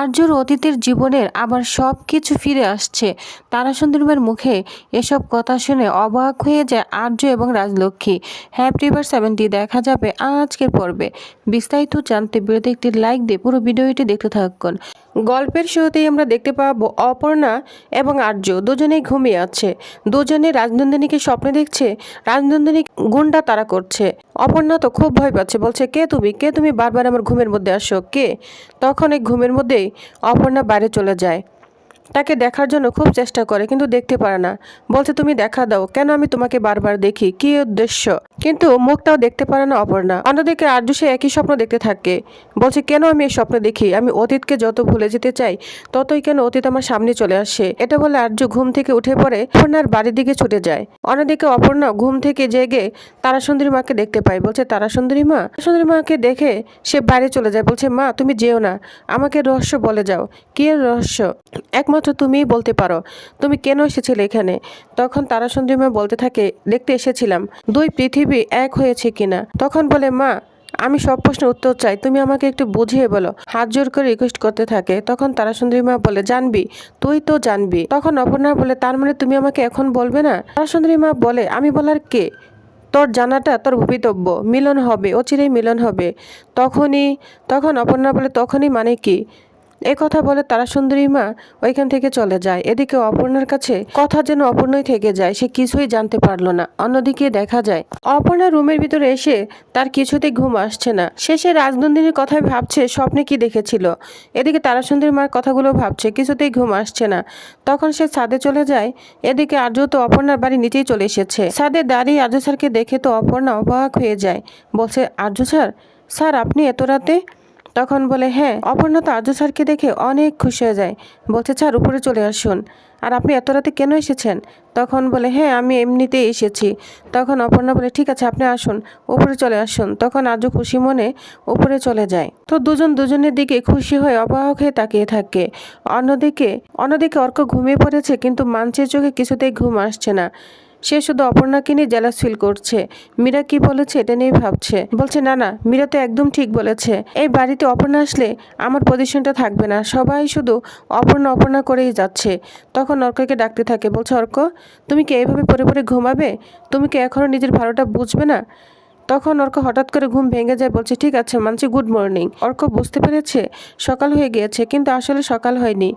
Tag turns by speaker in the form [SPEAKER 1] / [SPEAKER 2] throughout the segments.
[SPEAKER 1] আর্যর অতীতের জীবনের আবার সব কিছু ফিরে আসছে। তারাসুন্দরীমের মুখে এসব কথা শুনে অবাক হয়ে যায় আর্য এবং রাজলক্ষ্মী। হ্যাপি বার সেভেন্টি দেখা যাবে আজকের পর্বে। বিস্তারিত জানতে বিরতি একটি লাইক দিয়ে পুরো ভিডিওটি দেখতে থাকুন। গল্পের শুরুতেই আমরা দেখতে পাবো অপর্ণা এবং আর্য। দুজনেই ঘুমিয়ে আছে। দুজনে রাজনন্দিনীকে স্বপ্নে দেখছে। রাজনন্দিনী গুন্ডা তারা করছে। অপর্ণা তো খুব ভয় পাচ্ছে, বলছে, কে তুমি? কে তুমি? বারবার আমার ঘুমের মধ্যে আসো। কে? তখন এই ঘুমের মধ্যেই অপর্ণা বাইরে চলে যায়। তাকে দেখার জন্য খুব চেষ্টা করে, কিন্তু দেখতে পারে না। বলছে, তুমি দেখা দাও, কেন আমি তোমাকে বারবার দেখি? কি উদ্দেশ্য? কিন্তু মুখটাও দেখতে পারে না অপর্ণা। অন্যদিকে আর্য সে একই স্বপ্ন দেখতে থাকে। বলছে, কেন আমি এই স্বপ্ন দেখি? আমি অতীতকে যত ভুলে যেতে চাই, ততই কেন অতীত আমার সামনে চলে আসে? এটা বলে আর্য ঘুম থেকে উঠে পড়ে অপর্ণার বাড়ির দিকে ছুটে যায়। অন্যদিকে অপর্ণা ঘুম থেকে জেগে তারা সুন্দরী মাকে দেখতে পায়। বলছে, তারাসুন্দরী মা? সুন্দরী মাকে দেখে সে বাইরে চলে যায়। বলছে, মা, তুমি যেও না। আমাকে রহস্য বলে যাও। কি রহস্য? একমাত্র তুমিই বলতে পারো। তুমি কেন এসেছিলে এখানে? তখন তারা সুন্দরী মা বলতে থাকে, দেখতে এসেছিলাম। দুই পৃথিবী এক হয়েছে কিনা? তখন বলে, মা, আমি সব প্রশ্নের উত্তর চাই। তুমি আমাকে একটু বুঝিয়ে বলো। হাত জোর করে রিকোয়েস্ট করতে থাকে। তখন তারা সুন্দরী মা বলে, জানবি, তুই তো জানবি। তখন অপর্ণা বলে, তার মানে তুমি আমাকে এখন বলবে না? তারা সুন্দরী মা বলে, আমি বলার কে? তোর জানাটা তোর ভবিতব্য। মিলন হবে, অচিরেই মিলন হবে। তখনই, তখন অপর্ণা বলে, তখনই মানে কি? এ কথা বলে তারা সুন্দরী মা ওইখান থেকে চলে যায়। এদিকে অপর্ণার কাছে কথা যেন অপর্ণই থেকে যায়, সে কিছুই জানতে পারল না। অন্যদিকে দেখা যায়, অপর্ণা রুমের ভিতরে এসে তার কিছুতেই ঘুম আসছে না। শেষে রাজনন্দিনীর কথাই ভাবছে, স্বপ্নে কি দেখেছিল? এদিকে তারা সুন্দরী মার কথাগুলো ভাবছে, কিছুতেই ঘুম আসছে না। তখন সে ছাদে চলে যায়, এদিকে আর্য তো অপর্ণার বাড়ি নিচেই চলে এসেছে। ছাদে দাঁড়িয়ে আর্য স্যারকে দেখে তো অপর্ণা অবাক হয়ে যায়। বলছে, আর্য স্যার স্যার, আপনি এত রাতে তখন বলে হ্যাঁ অপর্ণা তো আর্য স্যারকে দেখে অনেক খুশি হয়ে যায়। বলছে স্যার উপরে চলে আসুন আর আপনি এত রাতে কেন এসেছেন? তখন বলে হ্যাঁ আমি এমনিতেই এসেছি। তখন অপর্ণা বলে, ঠিক আছে, আপনি আসুন, উপরে চলে আসুন তখন আর্য খুশি মনে উপরে চলে যায়। তো দুজন দুজনের দিকে খুশি হয়ে অবাক হয়ে তাকিয়ে থাকে। অন্যদিকে অন্যদিকে অর্ক ঘুমিয়ে পড়েছে, কিন্তু মানসির চোখে কিছুতেই ঘুম আসছে না। সে শুধু অপর্ণাকে নিয়ে জেলাস ফিল করছে। মীরা কি বলেছে এটা নিয়ে ভাবছে। বলছে, না না, মীরা তো একদম ঠিক বলেছে। এই বাড়িতে অপর্ণা আসলে আমার পজিশনটা থাকবে না। সবাই শুধু অপর্ণা অপর্ণা করেই যাচ্ছে। তখন অর্ককে ডাকতে থাকে। বলছে, অর্ক, তুমি কি এইভাবে পরে পরে ঘুমাবে? তুমি কি এখনও নিজের ভালোটা বুঝবে না? তখন অর্ক হঠাৎ করে ঘুম ভেঙে যায়, বলছে, ঠিক আছে মানছি গুড মর্নিং অর্ক বুঝতে পেরেছে সকাল হয়ে গিয়েছে, কিন্তু আসলে সকাল হয়নি।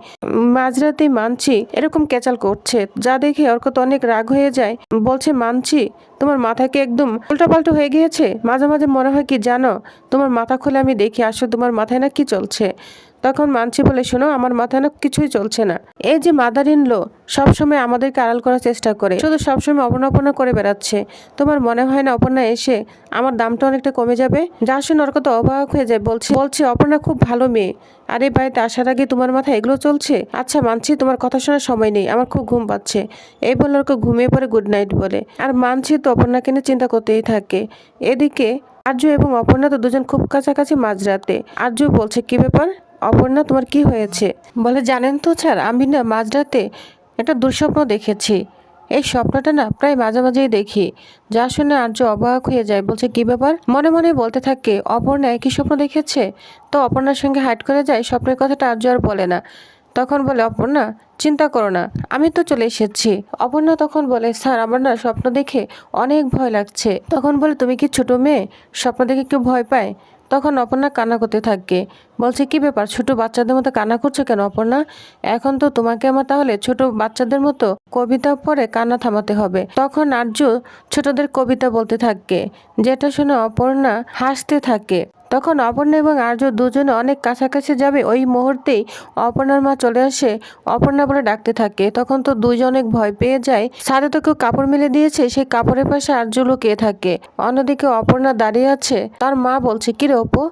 [SPEAKER 1] মাঝরাতে মানছি এরকম ক্যাচাল করছে, যা দেখে অর্ক তো অনেক রাগ হয়ে যায়। বলছে, মানছি, তোমার মাথা কি একদম উল্টাপাল্টা হয়ে গিয়েছে? মাঝে মাঝে মনে হয় কি, জানো, তোমার মাথা খুলে আমি দেখি, আসলে তোমার মাথায় না কি চলছে? তখন মানছি বলে শোনো, আমার মাথায় না কিছুই চলছে না। এই যে মাদার ইন লো, সবসময় আমাদেরকে আড়াল করার চেষ্টা করে, শুধু সবসময় অপনাপনা করে বেড়াচ্ছে। তোমার মনে হয় না অপর্ণা এসে আমার দামটা অনেকটা কমে যাবে? যা শুনে ওর কত অবাক হয়ে যায়, বলছে বলছে, অপর্ণা খুব ভালো মেয়ে। আর বাড়িতে আসার আগে তোমার মাথায় এগুলো চলছে? আচ্ছা মানছি, তোমার কথা শোনার সময় নেই, আমার খুব ঘুম পাচ্ছে। এই বলে ওকে ঘুমিয়ে পড়ে গুড নাইট বলে। আর মানছি তো অপর্ণাকে নিয়ে চিন্তা করতেই থাকে। এদিকে আর্য এবং অপর্ণা তো দুজন খুব কাছাকাছি মাঝরাতে। আর্য বলছে, কি ব্যাপার? অপর্ণা, তোমার কি হয়েছে? বলে, জানেন তো স্যার, আমি না মাঝরাতে একটা দুঃস্বপ্ন দেখেছি। এই স্বপ্নটা না প্রায় মাঝে মাঝেই দেখি। যা শুনে আর্য অবাক হয়ে যায়, বলছে, কি ব্যাপার? মনে মনে বলতে থাকে, অপর্ণা একই স্বপ্ন দেখেছে? তো অপর্ণার সঙ্গে হাইট করে যায়, স্বপ্নের কথাটা আর্য আর বলে না। তখন বলে, অপর্ণা, চিন্তা করো না, আমি তো চলে এসেছি। অপর্ণা তখন বলে, স্যার, আমার না স্বপ্ন দেখে অনেক ভয় লাগছে। তখন বলে, তুমি কি ছোট মেয়ে? স্বপ্ন দেখে কেউ ভয় পায়? তখন অপর্ণা কান্না করতে থাকে। বলছে, কি ব্যাপার, ছোট বাচ্চাদের মতো কান্না করছ কেন অপর্ণা? এখন তো তোমাকে আমার তাহলে ছোট বাচ্চাদের মতো কবিতা পড়ে কান্না থামাতে হবে। তখন আর্য ছোটদের কবিতা বলতে থাকে, যেটা শুনে অপর্ণা হাসতে থাকে। তখন অপর্ণা এবং আর্য দুজনে অনেক কাছাকাছি যাবে। ওই মুহূর্তেই অপর্ণার মা চলে আসে। অপর্ণা বলে ডাকতে থাকে। তখন তো দুজন অনেক ভয় পেয়ে যায়। সাথে তো কেউ কাপড় মেলে দিয়েছে। সেই কাপড়ের পাশে আর্য লুকিয়ে থাকে। অন্যদিকে অপর্ণা দাঁড়িয়ে আছে। তার মা বলছে কি রে অপু,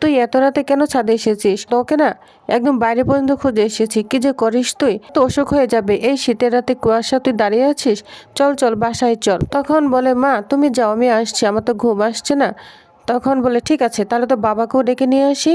[SPEAKER 1] তুই এত রাতে কেন ছাদে এসেছিস? তোকে না একদম বাইরে পর্যন্ত খুঁজে এসেছি। কি যে করিস তুই? তো অসুখ হয়ে যাবে। এই শীতের রাতে কুয়াশা তুই দাঁড়িয়ে আছিস? চল চল, বাসায় চল। তখন বলে, মা, তুমি যাও, আমি আসছি। আমার তো ঘুম আসছে না। তখন বলে, ঠিক আছে, তাহলে তো বাবাকেও ডেকে নিয়ে আসি।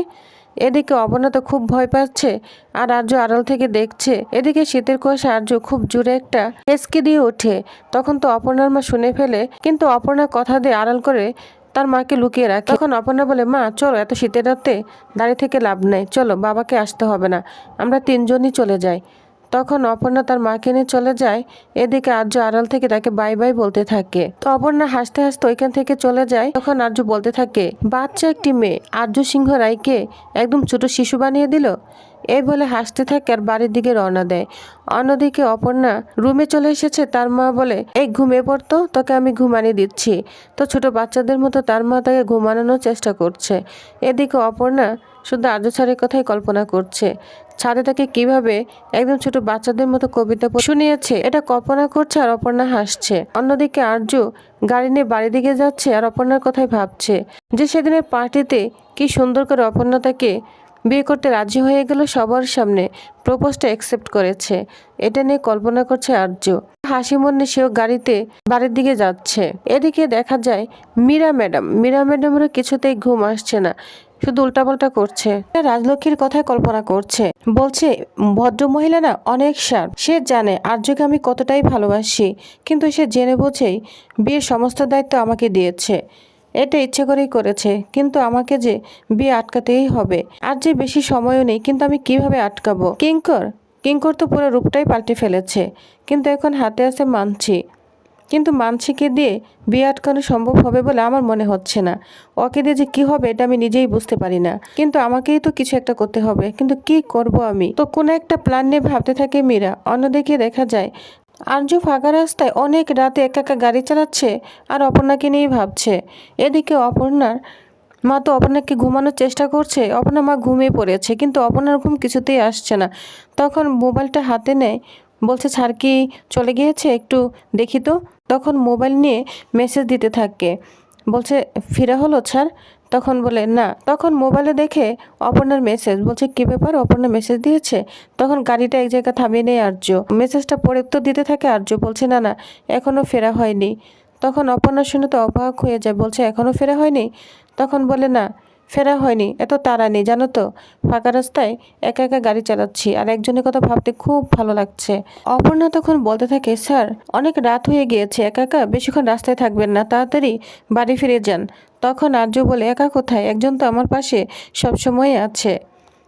[SPEAKER 1] এদিকে অবনা তো খুব ভয় পাচ্ছে আর আর্য আড়াল থেকে দেখছে। এদিকে শীতের কুয়াশা আর্য খুব জোরে একটা হেসকে দিয়ে ওঠে। তখন তো অপর্ণার মা শুনে ফেলে, কিন্তু অপর্ণা কথা দিয়ে আড়াল করে তার মাকে লুকিয়ে রাখে। তখন অপর্ণা বলে, মা, চলো, এত শীতের রাতে দাঁড়িয়ে থেকে লাভ নেই। চলো, বাবাকে আসতে হবে না। আমরা তিনজনই চলে যাই। তখন অপর্ণা তার মাকে নিয়ে চলে যায়। এদিকে আর্য আড়াল থেকে তাকে বাই বাই বলতে থাকে। তো অপর্ণা হাসতে হাসতে ওইখান থেকে চলে যায়। তখন আর্য বলতে থাকে, বাচ্চা একটি মেয়ে। আর্য সিংহ রায়কে একদম ছোট শিশু বানিয়ে দিল? এই বলে হাসতে থাকে আর বাড়ির দিকে রওনা দেয়। অন্যদিকে অপর্ণা রুমে চলে এসেছে, তার মা বলে, এই, ঘুমিয়ে পড়তো তোকে আমি ঘুমানিয়ে দিচ্ছি। তো ছোট বাচ্চাদের মতো তার মা তাকে ঘুমানোর চেষ্টা করছে। এদিকে অপর্ণা শুধু আর্য ছাড়ের কথাই কল্পনা করছে। ছাদে তাকে কীভাবে একদম ছোট বাচ্চাদের মতো কবিতা শুনিয়েছে, এটা কল্পনা করছে আর অপর্ণা হাসছে। অন্যদিকে আর্য গাড়ি নিয়ে বাড়ি দিকে যাচ্ছে আর অপর্ণার কথাই ভাবছে যে সেদিনের পার্টিতে কি সুন্দর করে অপর্ণা তাকে বিয়ে করতে রাজি হয়ে গেল সবার সামনে। প্রপোজটা অ্যাকসেপ্ট করেছে। এটা নিয়ে কল্পনা করছে আর্য। হাসি মনে সেও গাড়িতে বাড়ির দিকে যাচ্ছে। এদিকে দেখা যায় মীরা ম্যাডাম। মীরা ম্যাডামেরও কিছুতেই ঘুম আসছে না। শুধু উল্টাপাল্টা করছে। রাজলক্ষ্মীর কথাই কল্পনা করছে। বলছে, ভদ্র মহিলা না অনেক সার সে জানে আর্যকে আমি কতটাই ভালোবাসি। কিন্তু সে জেনে বুঝেই বিয়ের সমস্ত দায়িত্ব আমাকে দিয়েছে। এটা ইচ্ছে করেই করেছে, কিন্তু আমাকে যে বিয়ে আটকাতেই হবে, আর যে বেশি সময়ও নেই, কিন্তু আমি কীভাবে আটকাবো? কিঙ্কর? কিঙ্কর তো পুরো রূপটাই পাল্টে ফেলেছে, কিন্তু এখন হাতে আছে মানছি। কিন্তু মানসিকে দিয়ে বিয়ে আটকানো সম্ভব হবে বলে আমার মনে হচ্ছে না। ওকে দিয়ে যে কী হবে এটা আমি নিজেই বুঝতে পারি না। কিন্তু আমাকেই তো কিছু একটা করতে হবে, কিন্তু কি করব আমি? তো কোনো একটা প্ল্যান নিয়ে ভাবতে থাকে মীরা, অন্যদিকে দেখা যায় আর্য ফাঁকা রাস্তায় অনেক রাতে একা একা গাড়ি চালাচ্ছে আর অপর্ণাকে নিয়েই ভাবছে। এদিকে অপর্ণার মা তো অপর্ণাকে ঘুমানোর চেষ্টা করছে। অপর্ণা মা ঘুমিয়ে পড়েছে, কিন্তু অপর্ণার ঘুম কিছুতেই আসছে না। তখন মোবাইলটা হাতে নেয়, বলছে, স্যার কি চলে গিয়েছে? একটু দেখি তো। তখন মোবাইল নিয়ে মেসেজ দিতে থাকে। বলছে, ফিরা হলো স্যার তখন বলে, না। তখন মোবাইলে দেখে অপর্ণার মেসেজ বলছে, কি ব্যাপার? অপর্ণা মেসেজ দিয়েছে? তখন গাড়িটা এক জায়গায় থামিয়ে নেয় আর্য। মেসেজটা পড়ে তো দিতে থাকে আর্য, বলছে, না না এখনও ফেরা হয়নি। তখন অপর্ণা শুনে তো অবাক হয়ে যায়, বলছে এখনও ফেরা হয়নি? তখন বলে, না। ফেরা হয়নি, এত তাড়া নেই, জানো তো? ফাঁকা রাস্তায় একা একা গাড়ি চালাচ্ছি আর একজনের কথা ভাবতে খুব ভালো লাগছে। অপর্ণা তখন বলতে থাকে, স্যার, অনেক রাত হয়ে গিয়েছে, একা একা বেশিক্ষণ রাস্তায় থাকবেন না, তাড়াতাড়ি বাড়ি ফিরে যান। তখন আর্য বলে, একা কোথায়? একজন তো আমার পাশে সবসময় আছে।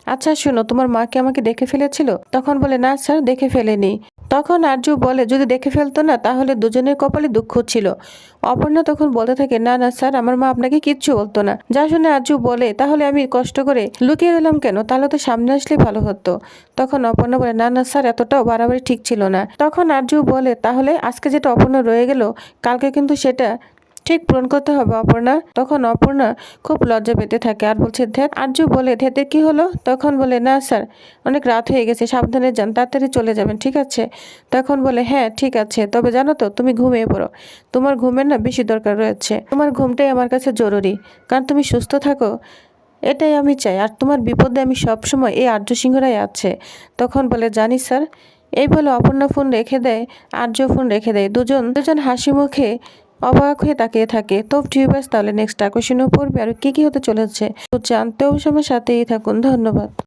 [SPEAKER 1] আচ্ছা শোনো, তোমার মাকে আমাকে দেখে ফেলেছিল? তখন বলে, না, স্যার, দেখে ফেলেনি। তখন আরজু বলে, যদি দেখে ফেলতো না, তাহলে দুজনের কপালে দুঃখ ছিল। অপর্ণা তখন বলতে থাকে, না না, স্যার, আমার মা আপনাকে কিচ্ছু বলতো না। যা শুনে আরজু বলে, তাহলে আমি কষ্ট করে লুকিয়ে দিলাম কেন? তাহলে তো সামনে আসলে ভালো হতো। তখন অপর্ণা বলে, না না, স্যার, এতটাও বাড়াবাড়ি ঠিক ছিল না। তখন আরজু বলে, তাহলে আজকে যেটা অপর্ণা রয়ে গেল, কালকে কিন্তু সেটা ঠিক পূরণ করতে হবে অপর্ণা। তখন অপর্ণা খুব লজ্জা পেতে থাকে আর বলছে ধ্যাত আর্য বলে ধ্যাতের কি হলো? তখন বলে, না স্যার, অনেক রাত হয়ে গেছে, সাবধানে যান, তাড়াতাড়ি চলে যাবেন, ঠিক আছে? তখন বলে হ্যাঁ ঠিক আছে, তবে জানো তো, তুমি ঘুমিয়ে পড়ো। তোমার ঘুমের না বেশি দরকার রয়েছে। তোমার ঘুমটাই আমার কাছে জরুরি, কারণ তুমি সুস্থ থাকো, এটাই আমি চাই। আর তোমার বিপদে আমি সবসময় এই আর্য সিংহরাই আছে। তখন বলে, জানি স্যার। এই বলে অপর্ণা ফোন রেখে দেয় আর্য ফোন রেখে দেয়। দুজন দুজন হাসি মুখে অবাক হয়ে তাকিয়ে থাকে। তো টিউবার্স তাহলে নেক্সট আকর্ষণীয় পড়বে আর কি কি হতে চলেছে? তো জানতেও সময় সাথেই থাকুন। ধন্যবাদ।